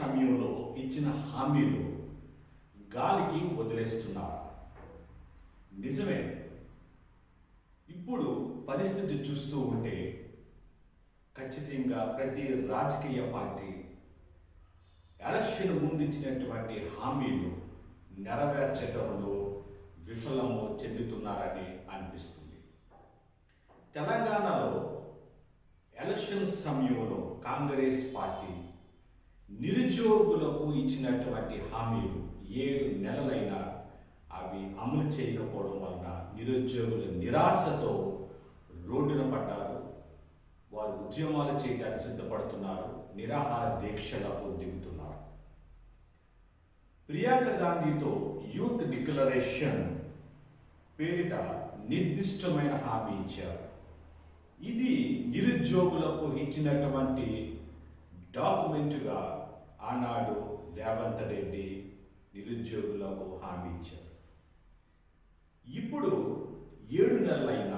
సమయంలో ఇచ్చిన హామీలు గాలికి వదిలేస్తున్నారు. నిజమే. ఇప్పుడు పరిస్థితి చూస్తూ ఉంటే ఖచ్చితంగా ప్రతి రాజకీయ పార్టీ ఎలక్షన్ ముందించినటువంటి హామీలు నెరవేర్చడంలో విఫలము చెందుతున్నారని అనిపిస్తుంది. తెలంగాణలో ఎలక్షన్ సమయంలో కాంగ్రెస్ పార్టీ నిరుద్యోగులకు ఇచ్చినటువంటి హామీలు ఏడు నెలలైనా అవి అమలు చేయకపోవడం వలన నిరుద్యోగులు నిరాశతో రోడ్డున పడ్డారు. వారు ఉద్యమాలు చేయడానికి సిద్ధపడుతున్నారు. నిరాహార దీక్షలకు దిగుతున్నారు. ప్రియాంక గాంధీతో యూత్ డిక్లరేషన్ పేరిట నిర్దిష్టమైన హామీ ఇచ్చారు. ఇది నిరుద్యోగులకు ఇచ్చినటువంటి డాక్యుమెంట్గా ఆనాడు రేవంత్ రెడ్డి నిరుద్యోగులకు హామీ ఇచ్చారు. ఇప్పుడు ఏడు నెలలైన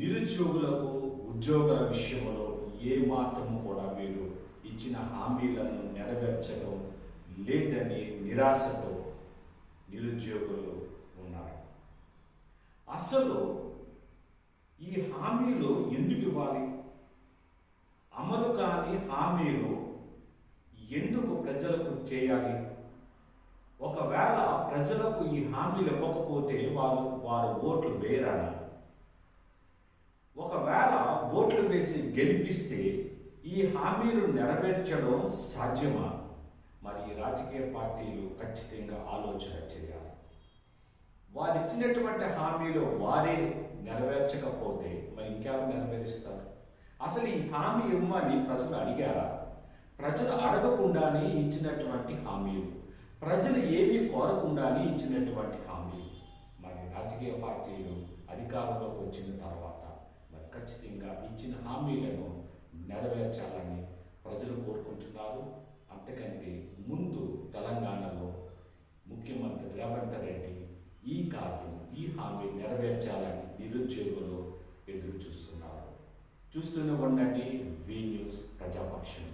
నిరుద్యోగులకు ఉద్యోగుల విషయంలో ఏమాత్రము కూడా వీరు ఇచ్చిన హామీలను నెరవేర్చడం లేదని నిరాశతో నిరుద్యోగులు ఉన్నారు. అసలు ఈ హామీలు ఎందుకు ఇవ్వాలి? హామీలు ఎందుకు ప్రజలకు చేయాలి? ఒకవేళ ప్రజలకు ఈ హామీలు ఇవ్వకపోతే వారు వారు ఓట్లు వేయరని. ఒకవేళ ఓట్లు వేసి గెలిపిస్తే ఈ హామీలు నెరవేర్చడం సాధ్యమా? మరి రాజకీయ పార్టీలు ఖచ్చితంగా ఆలోచన చేయాలి. వారు ఇచ్చినటువంటి హామీలు వారే నెరవేర్చకపోతే మరి ఇంకెవరు నెరవేరుస్తారు? అసలు ఈ హామీ ఇవ్వమని ప్రజలు అడిగారా? ప్రజలు అడగకుండానే ఇచ్చినటువంటి హామీలు. ప్రజలు ఏమీ కోరకుండానే ఇచ్చినటువంటి హామీలు. మరి రాజకీయ పార్టీలు అధికారంలోకి వచ్చిన తర్వాత మరి ఖచ్చితంగా ఇచ్చిన హామీలను నెరవేర్చాలని ప్రజలు కోరుకుంటున్నారు. అంతకంటే ముందు తెలంగాణలో ముఖ్యమంత్రి రేవంత్ రెడ్డి ఈ కార్యం ఈ హామీ నెరవేర్చాలని నిరుద్యోగులు ఎదురు చూస్తున్నారు చూస్తూనే ఉండండి వి న్యూస్ ప్రజాపక్షం